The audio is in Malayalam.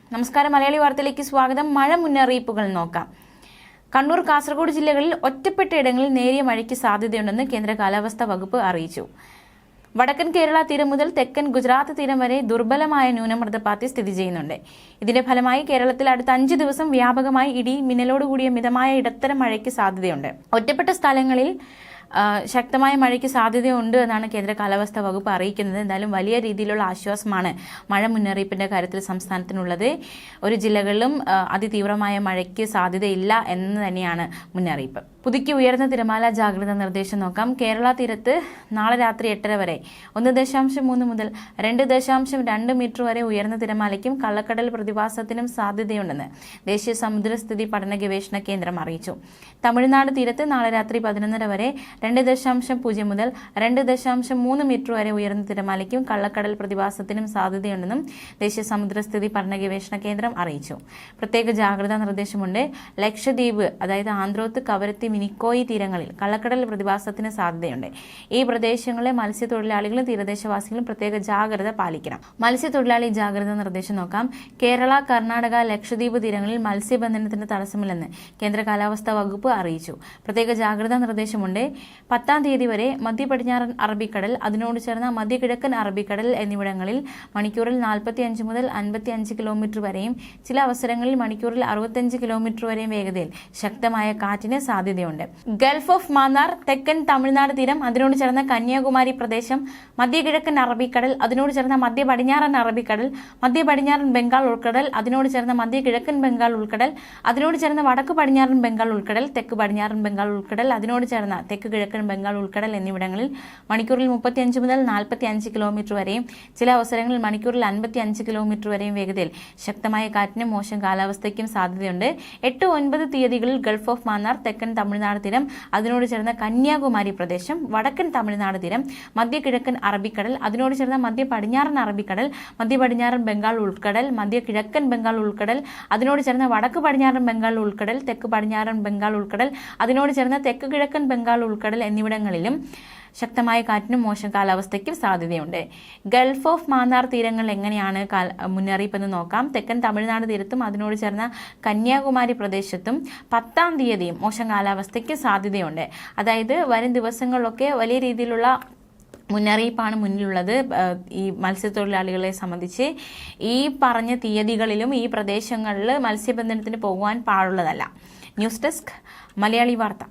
നമസ്കാരം. മലയാളി വാർത്തയിലേക്ക് സ്വാഗതം. മഴ മുന്നറിയിപ്പുകൾ നോക്കാം. കണ്ണൂർ കാസർഗോഡ് ജില്ലകളിൽ ഒറ്റപ്പെട്ട ഇടങ്ങളിൽ നേരിയ മഴയ്ക്ക് സാധ്യതയുണ്ടെന്ന് കേന്ദ്ര കാലാവസ്ഥാ വകുപ്പ് അറിയിച്ചു. വടക്കൻ കേരള തീരം മുതൽ തെക്കൻ ഗുജറാത്ത് തീരം വരെ ദുർബലമായ ന്യൂനമർദ്ദപാത്തി സ്ഥിതി ചെയ്യുന്നുണ്ട്. ഇതിന്റെ ഫലമായി കേരളത്തിൽ അടുത്ത അഞ്ച് ദിവസം വ്യാപകമായി ഇടി മിന്നലോടുകൂടിയ മിതമായ ഇടത്തരം മഴയ്ക്ക് സാധ്യതയുണ്ട്. ഒറ്റപ്പെട്ട സ്ഥലങ്ങളിൽ ശക്തമായ മഴയ്ക്ക് സാധ്യതയുണ്ട് എന്നാണ് കേന്ദ്ര കാലാവസ്ഥാ വകുപ്പ് അറിയിക്കുന്നത്. എന്തായാലും വലിയ രീതിയിലുള്ള ആശ്വാസമാണ് മഴ മുന്നറിയിപ്പിന്റെ കാര്യത്തിൽ സംസ്ഥാനത്തിനുള്ളത്. ഒരു ജില്ലകളിലും അതിതീവ്രമായ മഴയ്ക്ക് സാധ്യതയില്ല എന്ന് തന്നെയാണ് മുന്നറിയിപ്പ്. പുതുക്കി ഉയർന്ന തിരമാല ജാഗ്രത നിർദ്ദേശം നോക്കാം. കേരള തീരത്ത് നാളെ രാത്രി എട്ടര വരെ ഒന്ന് ദശാംശം മൂന്ന് മുതൽ രണ്ട് ദശാംശം രണ്ട് മീറ്റർ വരെ ഉയർന്ന തിരമാലയ്ക്കും കള്ളക്കടൽ പ്രതിഭാസത്തിനും സാധ്യതയുണ്ടെന്ന് ദേശീയ സമുദ്രസ്ഥിതി പഠന ഗവേഷണ കേന്ദ്രം അറിയിച്ചു. തമിഴ്നാട് തീരത്ത് നാളെ രാത്രി പതിനൊന്നര വരെ രണ്ട് ദശാംശം പൂജ്യം മുതൽ രണ്ട് ദശാംശം മൂന്ന് മീറ്റർ വരെ ഉയർന്ന തിരമാലയ്ക്കും കള്ളക്കടൽ പ്രതിഭാസത്തിനും സാധ്യതയുണ്ടെന്നും ദേശീയ സമുദ്രസ്ഥിതി പഠന ഗവേഷണ കേന്ദ്രം അറിയിച്ചു. പ്രത്യേക ജാഗ്രതാ നിർദ്ദേശമുണ്ട്. ലക്ഷദ്വീപ് അതായത് ആന്ധ്രോത്ത് കവരത്തി മിനിക്കോയി തീരങ്ങളിൽ കള്ളക്കടൽ പ്രതിഭാസത്തിന് സാധ്യതയുണ്ട്. ഈ പ്രദേശങ്ങളിലെ മത്സ്യത്തൊഴിലാളികളും തീരദേശവാസികളും പ്രത്യേക ജാഗ്രത പാലിക്കണം. മത്സ്യത്തൊഴിലാളി ജാഗ്രത നിർദ്ദേശം നോക്കാം. കേരള കർണാടക ലക്ഷദ്വീപ് തീരങ്ങളിൽ മത്സ്യബന്ധനത്തിന് തടസ്സമില്ലെന്ന് കേന്ദ്ര കാലാവസ്ഥാ വകുപ്പ് അറിയിച്ചു. പ്രത്യേക ജാഗ്രതാ നിർദ്ദേശമുണ്ട്. പത്താം തീയതി വരെ മധ്യ പടിഞ്ഞാറൻ അറബിക്കടൽ അതിനോട് ചേർന്ന മധ്യകിഴക്കൻ അറബിക്കടൽ എന്നിവിടങ്ങളിൽ മണിക്കൂറിൽ നാൽപ്പത്തി അഞ്ച് മുതൽ അൻപത്തി അഞ്ച് കിലോമീറ്റർ വരെയും ചില അവസരങ്ങളിൽ മണിക്കൂറിൽ അറുപത്തഞ്ച് കിലോമീറ്റർ വരെയും വേഗതയിൽ ശക്തമായ കാറ്റിന് സാധ്യതയുണ്ട്. ഗൾഫ് ഓഫ് മാന്നാർ തെക്കൻ തമിഴ്നാട് തീരം അതിനോട് ചേർന്ന കന്യാകുമാരി പ്രദേശം മധ്യകിഴക്കൻ അറബിക്കടൽ അതിനോട് ചേർന്ന മധ്യ പടിഞ്ഞാറൻ അറബിക്കടൽ മധ്യ പടിഞ്ഞാറൻ ബംഗാൾ ഉൾക്കടൽ അതിനോട് ചേർന്ന മധ്യ കിഴക്കൻ ബംഗാൾ ഉൾക്കടൽ അതിനോട് ചേർന്ന വടക്ക് പടിഞ്ഞാറൻ ബംഗാൾ ഉൾക്കടൽ തെക്ക് പടിഞ്ഞാറൻ ബംഗാൾ ഉൾക്കടൽ അതിനോട് ചേർന്ന തെക്ക് കിഴക്കൻ ബംഗാൾ ഉൾക്കടൽ എന്നിവിടങ്ങളിൽ മണിക്കൂറിൽ മുപ്പത്തിയഞ്ച് മുതൽ നാൽപ്പത്തി അഞ്ച് കിലോമീറ്റർ വരെയും ചില അവസരങ്ങളിൽ മണിക്കൂറിൽ അൻപത്തി അഞ്ച് കിലോമീറ്റർ വരെയും വേഗതയിൽ. ശക്തമായ കാറ്റിനും മോശം കാലാവസ്ഥയ്ക്കും സാധ്യതയുണ്ട്. എട്ട് ഒൻപത് തീയതികളിൽ ഗൾഫ് ഓഫ് മാന്നാർ തെക്കൻ തമിഴ്നാട് തീരം അതിനോട് ചേർന്ന കന്യാകുമാരി പ്രദേശം വടക്കൻ തമിഴ്നാട് തീരം മധ്യ കിഴക്കൻ അറബിക്കടൽ അതിനോട് ചേർന്ന മധ്യ പടിഞ്ഞാറൻ അറബിക്കടൽ മധ്യ പടിഞ്ഞാറൻ ബംഗാൾ ഉൾക്കടൽ മധ്യ കിഴക്കൻ ബംഗാൾ ഉൾക്കടൽ അതിനോട് ചേർന്ന വടക്ക് പടിഞ്ഞാറൻ ബംഗാൾ ഉൾക്കടൽ തെക്ക് പടിഞ്ഞാറൻ ബംഗാൾ ഉൾക്കടൽ അതിനോട് ചേർന്ന തെക്ക് കിഴക്കൻ ബംഗാൾ ഉൾക്കടൽ എന്നിവിടങ്ങളിലും ശക്തമായ കാറ്റിനും മോശം കാലാവസ്ഥയ്ക്കും സാധ്യതയുണ്ട്. ഗൾഫ് ഓഫ് മാന്നാർ തീരങ്ങൾ എങ്ങനെയാണ് മുന്നറിയിപ്പ് മുന്നറിയിപ്പെന്ന് നോക്കാം. തെക്കൻ തമിഴ്നാട് തീരത്തും അതിനോട് ചേർന്ന കന്യാകുമാരി പ്രദേശത്തും പത്താം തീയതിയും മോശം കാലാവസ്ഥയ്ക്ക് സാധ്യതയുണ്ട്. അതായത് വരും ദിവസങ്ങളിലൊക്കെ വലിയ രീതിയിലുള്ള മുന്നറിയിപ്പാണ് മുന്നിലുള്ളത്. ഈ മത്സ്യത്തൊഴിലാളികളെ സംബന്ധിച്ച് ഈ പറഞ്ഞ തീയതികളിലും ഈ പ്രദേശങ്ങളിൽ മത്സ്യബന്ധനത്തിന് പോകുവാൻ പാടുള്ളതല്ല. ന്യൂസ് ഡെസ്ക് മലയാളി വാർത്ത.